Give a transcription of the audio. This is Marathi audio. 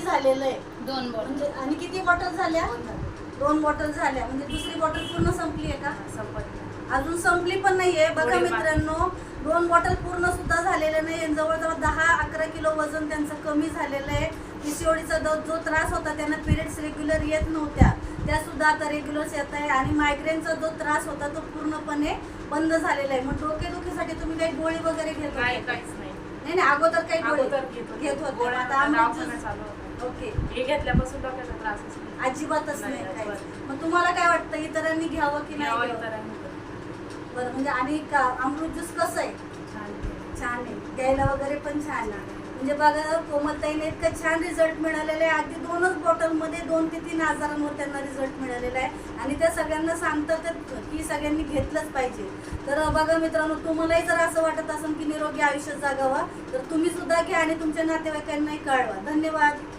कमी झालेलं आहे? दोन बॉटल म्हणजे आणि किती बॉटल झाल्या? दोन बॉटल झाल्या. म्हणजे दुसरी बॉटल पूर्ण संपली आहे का? संपत अजून संपली पण नाहीये. बघा. मित्रांनो दोन बॉटल पूर्ण सुद्धा झालेले नाही जवळजवळ दहा अकरा किलो वजन त्यांचं कमी झालेलं आहे. पिसिओडीचा जो त्रास होता त्यांना पिरियड्स रेग्युलर येत नव्हत्या. त्या सुद्धा आता रेग्युलर येत आहे. आणि मायग्रेनचा जो त्रास होता तो पूर्णपणे बंद झालेला आहे. मग डोकेदुखीसाठी तुम्ही काही गोळी वगैरे घेत नाही नाही. अगोदर काही गोळी घेत होते. आता हे घेतल्यापासून डोक्याचा त्रासच नाही. अजिबातच नाही नाही, काही अजिबात. मग तुम्हाला काय वाटतं इतरांनी घ्यावं की नाही यावं घ्यावं? इतरांनी पण. बरं म्हणजे आणि का- अमृत ज्यूस कसं आहे छान आहे. छान आहे द्यायला वगैरे पण छान आहे म्हणजे बघा कोमलताईने इतकं छान रिझल्ट मिळालेला आहे अगदी दोनच बॉटलमध्ये दोन ते तीन हजारांवर त्यांना रिझल्ट मिळालेला आहे आणि त्या सगळ्यांना सांगतात की सगळ्यांनी घेतलंच पाहिजे तर बघा मित्रांनो तुम्हालाही जर असं वाटत असेल की निरोगी आयुष्य जगावं तर तुम्ही सुद्धा घ्या आणि तुमच्या नातेवाईकांनाही कळवा धन्यवाद